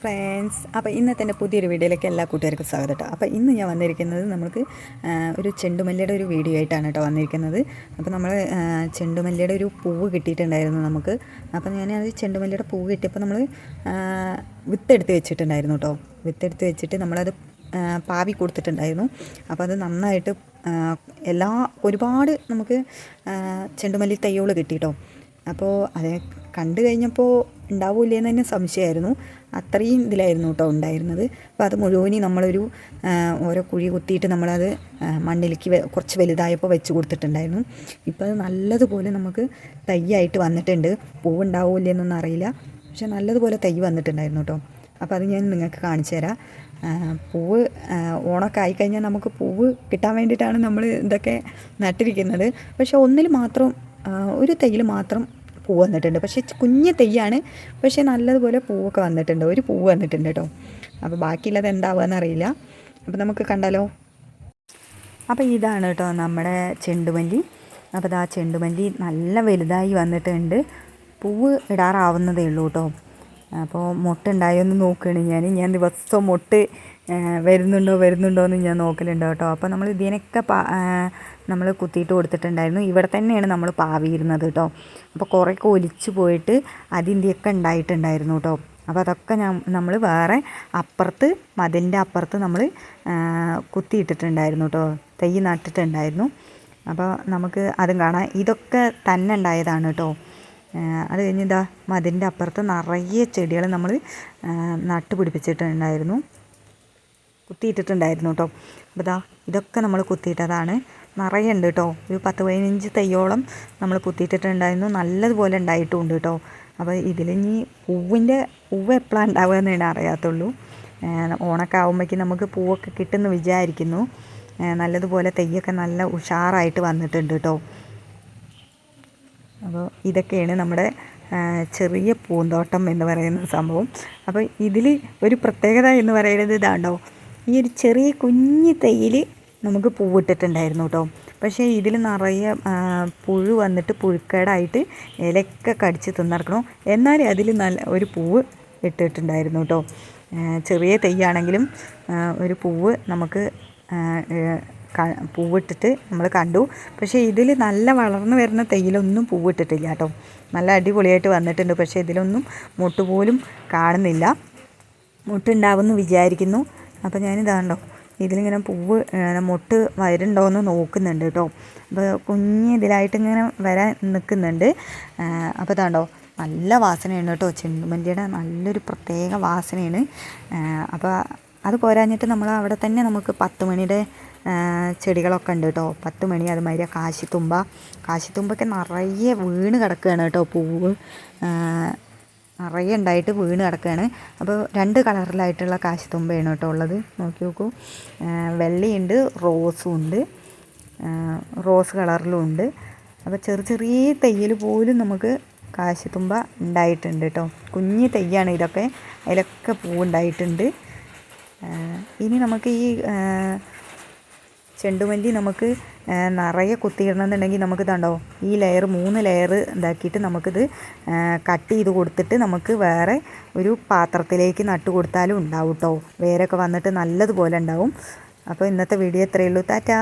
Friends അപ്പോൾ ഇന്നത്തെ എന്റെ പുതിയൊരു വീഡിയോയിലേക്ക് എല്ലാ കൂട്ടുകാർക്കും സ്വാഗതം കേട്ടോ അപ്പോൾ ഇന്ന് ഞാൻ വന്നിരിക്കുന്നത് നമുക്ക് ഒരു ചെണ്ടുമല്ലിയുടെ ഒരു വീഡിയോ ആയിട്ടാണ് കേട്ടോ വന്നിരിക്കുന്നത്. അപ്പോൾ നമ്മൾ ചെണ്ടുമല്ലിയുടെ ഒരു പൂവ് കിട്ടിയിട്ടുണ്ടായിരുന്നു നമുക്ക്. അപ്പോൾ ഞാൻ അത് ചെണ്ടുമല്ലിയുടെ പൂവ് കിട്ടിയപ്പോൾ നമ്മൾ വിത്തെടുത്ത് വെച്ചിട്ടുണ്ടായിരുന്നു കേട്ടോ വിത്തെടുത്ത് വെച്ചിട്ട് നമ്മളത് പാവി കൊടുത്തിട്ടുണ്ടായിരുന്നു. അപ്പോൾ അത് നന്നായിട്ട് എല്ലാ ഒരുപാട് നമുക്ക് ചെണ്ടുമല്ലി തൈകൾ കിട്ടി കേട്ടോ അപ്പോൾ അത് കണ്ടു കഴിഞ്ഞപ്പോൾ ഉണ്ടാവില്ലേ എന്ന് തന്നെ സംശയമായിരുന്നു. അത്രയും ഇതിലായിരുന്നു കേട്ടോ ഉണ്ടായിരുന്നത്. അപ്പോൾ അത് മുഴുവനും നമ്മളൊരു ഓരോ കുഴി കുത്തിയിട്ട് നമ്മളത് മണ്ണിലേക്ക് കുറച്ച് വലുതായപ്പോൾ വെച്ച് കൊടുത്തിട്ടുണ്ടായിരുന്നു. ഇപ്പോൾ അത് നല്ലതുപോലെ നമുക്ക് തൈയായിട്ട് വന്നിട്ടുണ്ട്. പൂവുണ്ടാവില്ലേ എന്നൊന്നും അറിയില്ല. പക്ഷെ നല്ലതുപോലെ തൈ വന്നിട്ടുണ്ടായിരുന്നു കേട്ടോ. അപ്പോൾ അത് ഞാൻ നിങ്ങൾക്ക് കാണിച്ചു തരാം. പൂവ് ഓണമൊക്കെ ആയിക്കഴിഞ്ഞാൽ നമുക്ക് പൂവ് കിട്ടാൻ വേണ്ടിയിട്ടാണ് നമ്മൾ ഇതൊക്കെ നട്ടിരിക്കുന്നത്. പക്ഷേ ഒന്നിൽ മാത്രം ഒരു തൈയിൽ മാത്രം പൂ വന്നിട്ടുണ്ട്. പക്ഷേ കുഞ്ഞ് തെയ്യാണ്. പക്ഷേ നല്ലതുപോലെ പൂവൊക്കെ വന്നിട്ടുണ്ട്. ഒരു പൂവ് വന്നിട്ടുണ്ട് കേട്ടോ. അപ്പോൾ ബാക്കിയുള്ളത് എന്താവുകയെന്ന് അറിയില്ല. അപ്പോൾ നമുക്ക് കണ്ടാലോ? അപ്പോൾ ഇതാണ് കേട്ടോ നമ്മുടെ ചെണ്ടുമല്ലി. അപ്പോൾ ഇതാ ചെണ്ടുമല്ലി നല്ല വലുതായി വന്നിട്ടുണ്ട്. പൂവ് ഇടാറാവുന്നതേ ഉള്ളൂ കേട്ടോ. അപ്പോൾ മുട്ട ഉണ്ടായോന്ന് നോക്കുകയാണ് ഞാൻ. ഞാൻ ദിവസവും മുട്ട വരുന്നുണ്ടോ വരുന്നുണ്ടോ എന്ന് ഞാൻ നോക്കലുണ്ട് കേട്ടോ. അപ്പോൾ നമ്മൾ ഇതിനൊക്കെ നമ്മൾ കുത്തിയിട്ട് കൊടുത്തിട്ടുണ്ടായിരുന്നു. ഇവിടെ തന്നെയാണ് നമ്മൾ പാവിയിരുന്നത് കേട്ടോ. അപ്പോൾ കുറേ ഒലിച്ചു പോയിട്ട് അതിന്റെയൊക്കെ ഉണ്ടായിട്ടുണ്ടായിരുന്നു കേട്ടോ. അപ്പോൾ അതൊക്കെ ഞാൻ നമ്മൾ വേറെ അപ്പുറത്ത് മതിലിന്റെ അപ്പുറത്ത് നമ്മൾ കുത്തിയിട്ടിട്ടുണ്ടായിരുന്നു കേട്ടോ. തൈ നട്ടിട്ടുണ്ടായിരുന്നു. അപ്പോൾ നമുക്ക് അതും കാണാം. ഇതൊക്കെ തന്നെ ഉണ്ടായതാണ് കേട്ടോ. അത് കഴിഞ്ഞ് ഇതാ മതിലിന്റെ അപ്പുറത്ത് നിറയെ ചെടികൾ നമ്മൾ നട്ടുപിടിപ്പിച്ചിട്ടുണ്ടായിരുന്നു കുത്തിയിട്ടിട്ടുണ്ടായിരുന്നു കേട്ടോ അപ്പോൾ ഇതാ ഇതൊക്കെ നമ്മൾ കുത്തിയിട്ടതാണ്. നിറയെ ഉണ്ട് കേട്ടോ ഒരു പത്ത് പതിനഞ്ച് തൈയോളം നമ്മൾ കുത്തിയിട്ടിട്ടുണ്ടായിരുന്നു. നല്ലതുപോലെ ഉണ്ടായിട്ടുണ്ട് കേട്ടോ അപ്പോൾ ഇതിലിനി പൂവിന്റെ പൂവ് എപ്പോഴാണ് ഉണ്ടാവുക എന്നാണ് അറിയാത്തുള്ളൂ. ഓണൊക്കെ ആകുമ്പോഴേക്കും നമുക്ക് പൂവൊക്കെ കിട്ടുമെന്ന് വിചാരിക്കുന്നു. നല്ലതുപോലെ തെയ്യൊക്കെ നല്ല ഉഷാറായിട്ട് വന്നിട്ടുണ്ട് കേട്ടോ അപ്പോൾ ഇതൊക്കെയാണ് നമ്മുടെ ചെറിയ പൂന്തോട്ടം എന്ന് പറയുന്ന സംഭവം. അപ്പോൾ ഇതിൽ ഒരു പ്രത്യേകത എന്ന് പറയുന്നത് ഇതാണ്ടോ ഈ ഒരു ചെറിയ കുഞ്ഞ് തൈയിൽ നമുക്ക് പൂവിട്ടിട്ടുണ്ടായിരുന്നു കേട്ടോ. പക്ഷേ ഇതിൽ നിറയെ പുഴ വന്നിട്ട് പുഴുക്കേടായിട്ട് ഇലയൊക്കെ കടിച്ച് തിന്നിറക്കണം എന്നാലും അതിൽ നല്ല ഒരു പൂവ് ഇട്ടിട്ടുണ്ടായിരുന്നു കേട്ടോ. ചെറിയ തെയ്യാണെങ്കിലും ഒരു പൂവ് നമുക്ക് പൂവിട്ടിട്ട് നമ്മൾ കണ്ടു. പക്ഷേ ഇതിൽ നല്ല വളർന്നു വരുന്ന തൈയിലൊന്നും പൂവിട്ടിട്ടില്ല കേട്ടോ. നല്ല അടിപൊളിയായിട്ട് വന്നിട്ടുണ്ട്. പക്ഷേ ഇതിലൊന്നും മുട്ട് പോലും കാണുന്നില്ല. മുട്ടുണ്ടാവുമെന്ന് വിചാരിക്കുന്നു. അപ്പോൾ ഞാനിതാണ്ടോ ഇതിലിങ്ങനെ പൂവ് മുട്ട് വരുന്നുണ്ടോയെന്ന് നോക്കുന്നുണ്ട് കേട്ടോ. അപ്പോൾ കുഞ്ഞ് ഇതിലായിട്ട് ഇങ്ങനെ വരാൻ നിൽക്കുന്നുണ്ട് അപ്പോൾ ഇതാണ്ടോ നല്ല വാസനയാണ് കേട്ടോ. ചെണ്ടുമല്ലിയുടെ നല്ലൊരു പ്രത്യേക വാസനയാണ്. അപ്പോൾ അത് പോരാഞ്ഞിട്ട് നമ്മൾ അവിടെ തന്നെ നമുക്ക് പത്ത് മണിയുടെ ചെടികളൊക്കെ ഉണ്ട് കേട്ടോ. പത്ത് മണി അതുമാതിരി കാശിത്തുമ്പ. കാശിത്തുമ്പൊക്കെ നിറയെ വീണ് കിടക്കുകയാണ് കേട്ടോ പൂവ്. നിറയെ ഉണ്ടായിട്ട് വീണ് കിടക്കുകയാണ്. അപ്പോൾ രണ്ട് കളറിലായിട്ടുള്ള കാശിത്തുമ്പയാണ് കേട്ടോ ഉള്ളത്. നോക്കി നോക്കൂ. വെള്ളയുണ്ട് റോസും ഉണ്ട്. റോസ് കളറിലും ഉണ്ട്. അപ്പോൾ ചെറിയ ചെറിയ തയ്യൽ പോലും നമുക്ക് കാശിത്തുമ്പ ഉണ്ടായിട്ടുണ്ട് കേട്ടോ. കുഞ്ഞ് തെയ്യാണ് ഇതൊക്കെ. അതിലൊക്കെ പൂവുണ്ടായിട്ടുണ്ട്. ഇനി നമുക്ക് ഈ ചെണ്ടുമല്ലി നമുക്ക് നിറയെ കുത്തിയിടണമെന്നുണ്ടെങ്കിൽ നമുക്ക് ഇതുണ്ടോ ഈ ലെയർ മൂന്ന് ലെയർ ഇതാക്കിയിട്ട് നമുക്കിത് കട്ട് ചെയ്ത് കൊടുത്തിട്ട് നമുക്ക് വേറെ ഒരു പാത്രത്തിലേക്ക് നട്ട് കൊടുത്താലും ഉണ്ടാവും കേട്ടോ വേരൊക്കെ വന്നിട്ട് നല്ലതുപോലെ ഉണ്ടാവും. അപ്പോൾ ഇന്നത്തെ വീഡിയോ ഇത്രയേ ഉള്ളൂ. ടാറ്റാ!